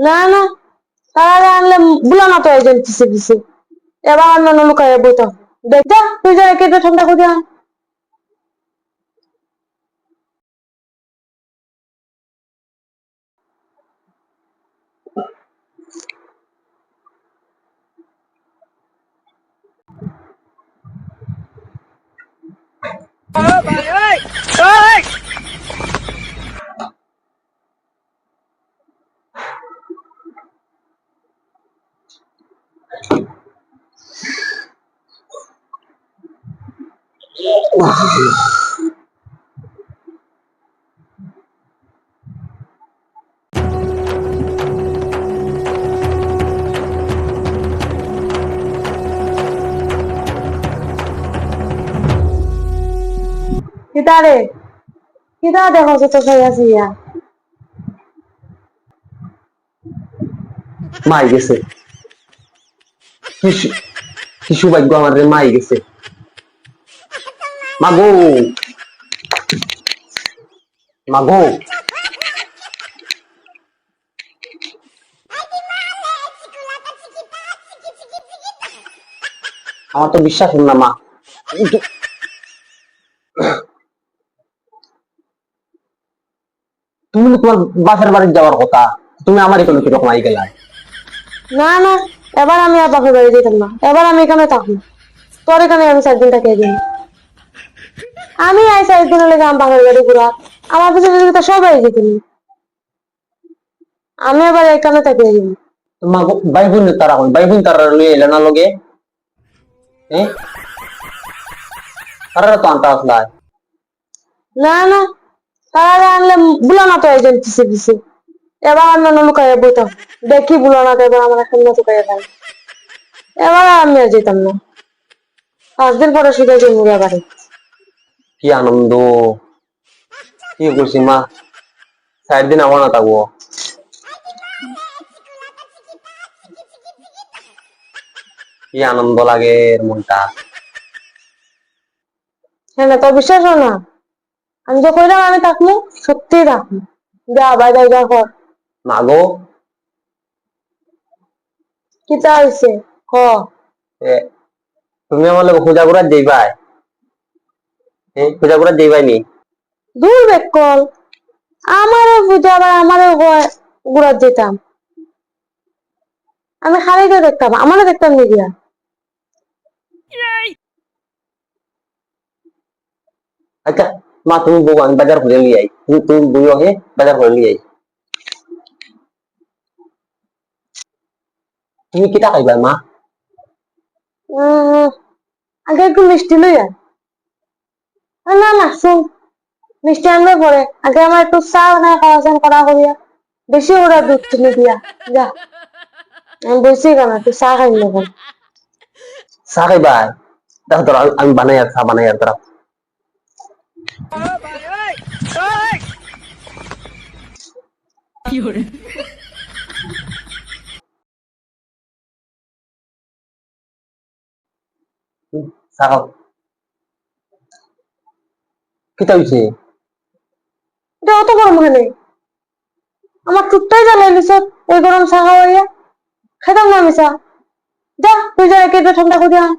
না না তারা আনলে বুলানো তো একজন পিছে পিছে এবার অন্য লুকাইয়া বইতো দেখ তুই যারা কেটে ঠান্ডা করে আন কিতারে কিতা দেখো তো খাই আছি ইয়া? মাই গেছে শিশু শিশু ভাগ্য আমার রে মাই গেছে। মাগো। মাগো। আমার তো বিশ্বাস না, মা। তুমি তোমার বাসার বাড়ি যাওয়ার কথা, তুমি আমার এখানে কীরকম আই গেলা? না না। এবার আমি আর বাপের বাড়ি যেতাম না। এবার আমি এখানে থাকব। তোর এখানে আমি চার দিন থাকিয়ে দিন আমি আই চার দিন লেগে আমার বাপের বাড়ি ঘুরা। আমার পিছনে পিছনে তো সবাই যেতেন আমি এবার এখানে থাকিয়ে দিন মা ভাই বোন তারা কই ভাই বোন তারা লই এলে না লগে? হ্যাঁ? তারা তো আনতা আসলা। না না। তারা আনলে বুলানো তো একজন পিছে পিছে এবার অন্য লুকায় বইতাম দেখি বুলানো তো এবার আমার এখন লুকায় গেল এবার আমি আর যেতাম না। পাঁচ দিন পরে শুধু মুড়ে বাড়ি। কি আনন্দ। কি করছি মা? চার দিন আমার না থাকব। কি আনন্দ লাগে মনটা। হ্যাঁ না তোর বিশ্বাস না? আমি যে কইলাম আমি থাকব সত্যি থাকব। যা বাইরে যা কর। মাগো কি তা হয়েছে হ এ, তুমি আমার লোক পূজা করার হ্যাঁ পূজা করার যাইবাই নি? দূর বেক কল। আমারও আবার আমারও ঘুরার যেতাম আমি খালিকে দেখতাম আমারও দেখতাম মিডিয়া আচ্ছা মা তুমি বউ আমি বাজার করে লিয়ে আই তুমি হে বাজার করে লিয়ে আই তুমি কিটা খাইবা মা আগে একটু মিষ্টি লই আয় আ, না না শুন মিষ্টি আনবে পরে আগে আমার একটু চা বানায় খাওয়া চান করা করিয়া বেশি ওরা দুধ চিনি দিয়া। যা। আমি বসি কেন একটু চা খাই নেব চা খাইবা? দেখো তোরা আমি বানাই আর চা বানাই আর তোরা হুম, খাও কিটা হইছে এটা অত গরম ওখানে আমার টুকটাই জ্বালাই নিছ এই গরম চা খাওয়াইয়া খেতাম না আমি চা যা তুই যা কেটে ঠান্ডা করে আন